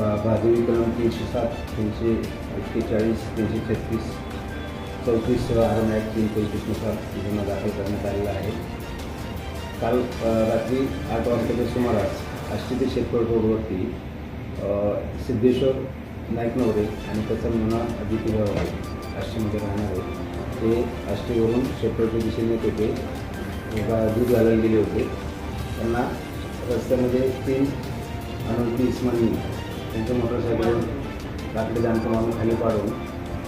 बा भादवी कलम तीनशे सात तीनशे एक्केचाळीस तीनशे छत्तीस चौतीस आरम ॲक्ट तीन पंचवीसनुसार गुन्हा दाखल करण्यात आलेला आहे. काल रात्री आठ वाजताच्या सुमारास आष्टी ते शेतकड रोडवरती सिद्धेश्वर सिद्धेश्वर नाईकनवरे आणि त्याचा मुना अदिती आहे आष्टीमध्ये राहणारे ते आष्टीवरून शेतकऱ्याच्या दिशेने तेथे होते दूध घालायला गेले होते. त्यांना रस्त्यामध्ये तीन अनोळखी इस्मानी त्यांच्या मोटरसायकलवर लाकडी जाणतं मारून खाली पाडून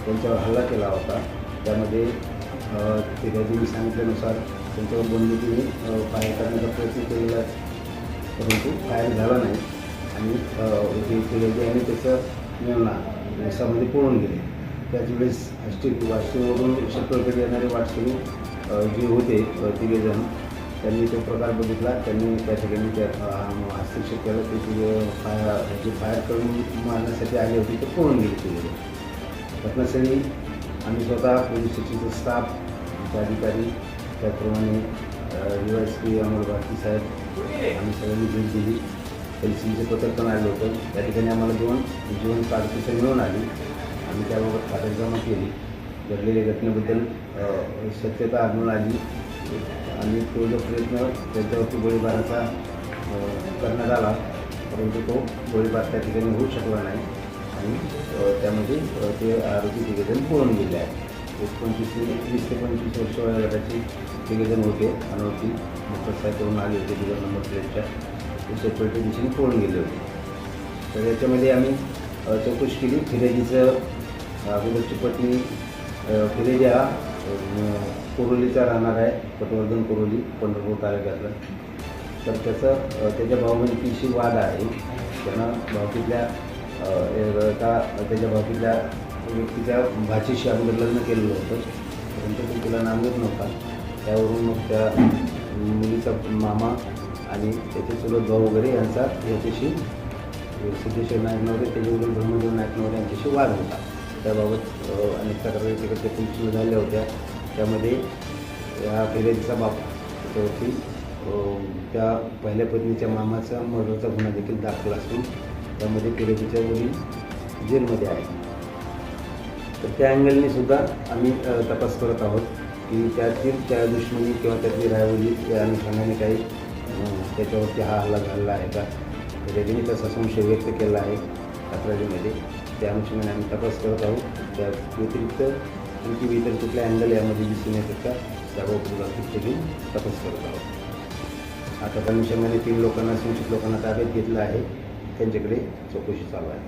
त्यांच्यावर हल्ला केला होता. त्यामध्ये अ, ते त्यांनी सांगितल्यानुसार त्यांच्यावर बंदुकीने फायर करण्याचा प्रयत्न केलेला परंतु फायर झाला नाही आणि अ, ते आणि त्याचं मेवना उसामध्ये पळून गेले. त्याच वेळेस आष्टी वाशिमवरून शत्रूकडे येणारे वाटसरू जे होते तिघेजण त्यांनी तो प्रकार बघितला त्यांनी त्या ठिकाणी त्या हस्तक्षेप केला ते फायर जे फायर करून मारण्यासाठी आले होते ते पळून गेले तिघे घटनास्थळी आम्ही स्वतः पोलीस स्टेशनचा स्टाफ आमचे अधिकारी त्याचप्रमाणे U S P Amol Bharati साहेब आम्ही सगळ्यांनी भेट दिली. एल पथक पण आलं होतं. त्या ठिकाणी आम्हाला दोन जीवन कागदपत्र मिळून आली. आम्ही त्याबाबत खातरजमा केली. घडलेल्या घटनेबद्दल सत्यता आढळून आली. आणि तो जो प्रयत्न त्याच्यावरती गोळीबाराचा करण्यात आला. परंतु तो गोळीबार त्या ठिकाणी होऊ शकला नाही. आणि त्यामध्ये ते आरोपी तिघेजण पळून गेले आहेत एक पंचवीस ते वीस ते पंचवीस वर्ष वयोगटाचे तिघेजण होते. अनोळखी मोटरसायकलवरून आले होते बिगर नंबर प्लेटच्या. ते शेतकऱ्याच्या दिशेने पळून गेले होते. तर याच्यामध्ये आम्ही चौकशी केली. फिरेजीचं अगोदरची पत्नी फिरेजी हा कुरोलीचा राहणार आहे पटवर्धन कुरोली पंढरपूर तालुक्यातला. तर त्याचं त्याच्या भावबंदीशी वाद आहे. त्यानं भावकीतल्या एका त्याच्या भावकीतल्या व्यक्तीच्या भाचीशी अगोदर लग्न केलेलं होतं. परंतु तो तिला नांदत नव्हता. त्यावरून मग त्या मुलीचा मामा आणि त्याचे चुलत भाऊ वगैरे यांचा याच्याशी सिद्धेश्वर नायकनवरे त्याच्यावरील ब्रह्मदेव नायकनवरे यांच्याशी वाद होता. त्याबाबत अनेक तक्रारी तिकडच्या पोलीस झाल्या होत्या. त्यामध्ये या फिर्यादीचा बाप त्याच्यावरती त्या पहिल्या पत्नीच्या मामाचा मर्डरचा गुन्हा देखील दाखल असून त्यामध्ये फिर्यादीच्या वडील जेलमध्ये आहे तर त्या अँगलने सुद्धा आम्ही तपास करत आहोत की त्यातील त्या दुश्मनी किंवा त्यातली रायवली या अनुषंगाने काही त्याच्यावरती हा हल्ला झालेला आहे का? फिर्यादीने तसा संशय व्यक्त केला आहे तक्रारीमध्ये त्या अनुषंगाने आम्ही तपास करत आहोत. त्या व्यतिरिक्त आणखी इतर कुठल्या अँगल यामध्ये दिसून येतात का त्याबाबत बाबतीत घेऊन तपास करत आहोत. आता त्या अनुषंगाने तीन लोकांना संशयित लोकांना ताब्यात घेतलं आहे. त्यांच्याकडे चौकशी चालू आहे.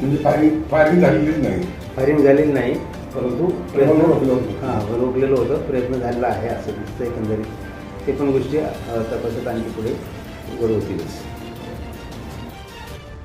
म्हणजे फायरिंग फायरिंग झालेलीच नाही. फायरिंग झालेली नाही परंतु प्रयत्न. हां रोखलेलं होतं. प्रयत्न झालेला आहे असं दिसतं एकंदरीत. ते पण गोष्टी तपासात आणखी पुढे उघड होतीलच